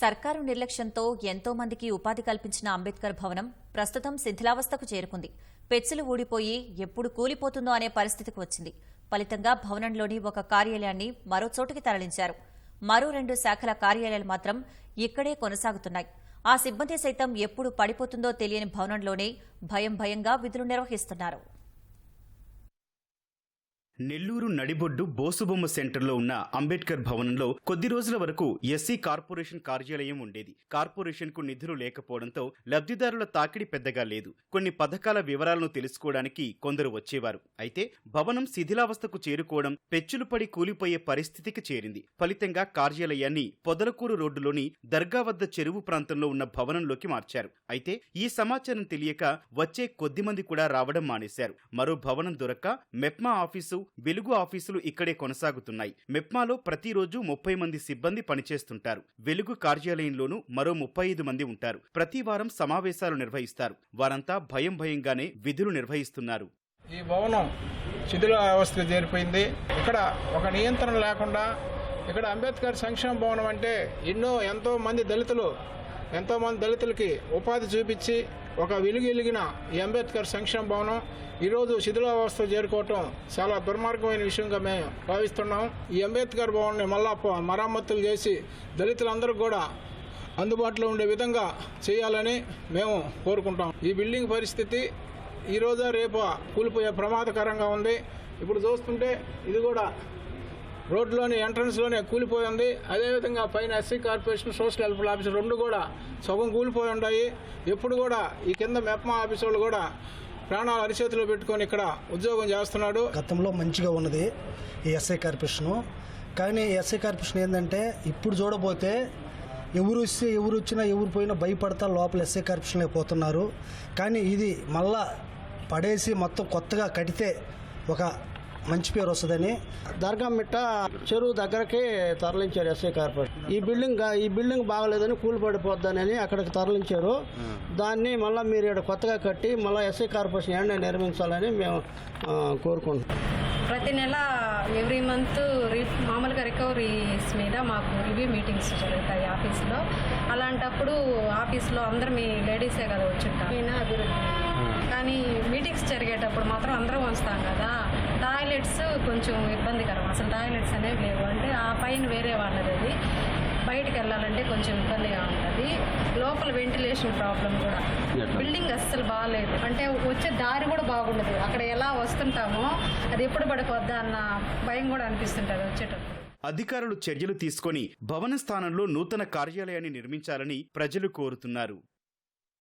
సర్కారు నిర్లక్ష్యంతో ఎంతో మందికి ఉపాధి కల్పించిన అంబేద్కర్ భవనం ప్రస్తుతం శిథిలావస్థకు చేరుకుంది. పెచ్చులు ఊడిపోయి ఎప్పుడు కూలిపోతుందో అనే పరిస్థితికి వచ్చింది. ఫలితంగా భవనంలోని ఒక కార్యాలయాన్ని మరో చోటుకి తరలించారు. మరో రెండు శాఖల కార్యాలయాలు మాత్రం ఇక్కడే కొనసాగుతున్నాయి. ఆ సిబ్బంది సైతం ఎప్పుడు పడిపోతుందో తెలియని భవనంలోనే భయం భయంగా విధులు నిర్వహిస్తున్నారు. నెల్లూరు నడిబొడ్డు బోసుబొమ్మ సెంటర్లో ఉన్న అంబేద్కర్ భవనంలో కొద్ది రోజుల వరకు ఎస్సీ కార్పొరేషన్ కార్యాలయం ఉండేది. కార్పొరేషన్కు నిధులు లేకపోవడంతో లబ్ధిదారుల తాకిడి పెద్దగా లేదు. కొన్ని పథకాల వివరాలను తెలుసుకోవడానికి కొందరు వచ్చేవారు. అయితే భవనం శిథిలావస్థకు చేరుకోవడం పెచ్చులు పడి కూలిపోయే పరిస్థితికి చేరింది. ఫలితంగా కార్యాలయాన్ని పొదలకూరు రోడ్డులోని దర్గా వద్ద చెరువు ప్రాంతంలో ఉన్న భవనంలోకి మార్చారు. అయితే ఈ సమాచారం తెలియక వచ్చే కొద్ది మంది కూడా రావడం మానేశారు. మరో భవనం దొరక్క మెప్మా ఆఫీసు వెలుగు ఆఫీసులు ఇక్కడే కొనసాగుతున్నాయి. మెప్మాలో ప్రతిరోజు ముప్పై మంది సిబ్బంది పనిచేస్తుంటారు. వెలుగు కార్యాలయంలోనూ మరో ముప్పై ఐదు మంది ఉంటారు. ప్రతి వారం సమావేశాలు నిర్వహిస్తారు. వారంతా భయం భయంగానే విధులు నిర్వహిస్తున్నారు. ఈ భవనం శిథిల వ్యవస్థ చేరిపోయింది. ఇక్కడ ఒక నియంత్రణ లేకుండా ఇక్కడ అంబేద్కర్ సంక్షేమ భవనం అంటే ఎన్నో ఎంతో మంది దళితులు ఎంతోమంది దళితులకి ఉపాధి చూపించి ఒక వెలుగెలిగిన ఈ అంబేద్కర్ సంక్షేమ భవనం ఈరోజు శిథిలావస్థ చేరుకోవటం చాలా దుర్మార్గమైన విషయంగా మేము భావిస్తున్నాం. ఈ అంబేద్కర్ భవన్ని మళ్ళా మరమ్మతులు చేసి దళితులందరూ కూడా అందుబాటులో ఉండే విధంగా చేయాలని మేము కోరుకుంటాం. ఈ బిల్డింగ్ పరిస్థితి ఈ రోజు రేపు కూలిపోయే ప్రమాదకరంగా ఉంది. ఇప్పుడు చూస్తుంటే ఇది కూడా రోడ్లోని ఎంట్రన్స్లోనే కూలిపోయి ఉంది అదేవిధంగా పైన SC corporation social welfare office రెండు కూడా సగం కూలిపోయి ఉన్నాయి ఎప్పుడు కూడా ఈ కింద మెప్మా ఆఫీసు వాళ్ళు కూడా ప్రాణాలు అరిచేతిలో పెట్టుకొని ఇక్కడ ఉద్యోగం చేస్తున్నాడు. గతంలో మంచిగా ఉన్నది ఈ ఎస్ఐ కార్పొరేషను. కానీ ఎస్ఐ కార్పొరేషన్ ఏంటంటే ఇప్పుడు చూడబోతే ఎవరు వస్తే ఎవరు వచ్చినా ఎవరు పోయినా భయపడతా లోపల ఎస్ఐ కార్పొరేషన్లో పోతున్నారు. కానీ ఇది మళ్ళా పడేసి మొత్తం కొత్తగా కడితే ఒక మంచి పేరు వస్తుందని. దర్గా మిట్ట చెరువు దగ్గరకి తరలించారు ఎస్ఐ కార్పొరేషన్. ఈ బిల్డింగ్ ఈ బిల్డింగ్ బాగలేదని కూలిపడిపోద్దని అక్కడికి తరలించారు. దాన్ని మళ్ళీ మీరు ఇక్కడ కొత్తగా కట్టి మళ్ళీ ఎస్ఐ కార్పొరేషన్ ఎండ నిర్మించాలని మేము కోరుకుంటున్నాం. ప్రతి నెల ఎవ్రీ మంత్ మామూలుగా రికవరీస్ మీద మాకు రివ్యూ మీటింగ్స్ జరుగుతాయి ఆఫీస్లో. అలాంటప్పుడు ఆఫీస్లో అందరూ మీ లేడీసే కదా వచ్చుంటాం అభివృద్ధి జరిగేటప్పుడు మాత్రం అందరం వస్తాం కదా. టాయిలెట్స్ కొంచెం ఇబ్బందికరం. అసలు టాయిలెట్స్ అనేవి లేవు. అంటే ఆ పైన వేరే వాళ్ళది అది. బయటికి వెళ్ళాలంటే కొంచెం ఇబ్బందిగా ఉంటుంది. లోపల వెంటిలేషన్ ప్రాబ్లం కూడా. బిల్డింగ్ అస్సలు బాగాలేదు అంటే వచ్చే దారి కూడా బాగుండదు. అక్కడ ఎలా వస్తుంటామో అది ఎప్పుడు పడిపోద్దా అన్న భయం కూడా అనిపిస్తుంటుంది వచ్చేటప్పుడు. అధికారులు చర్యలు తీసుకొని భవన స్థానంలో నూతన కార్యాలయాన్ని నిర్మించాలని ప్రజలు కోరుతున్నారు.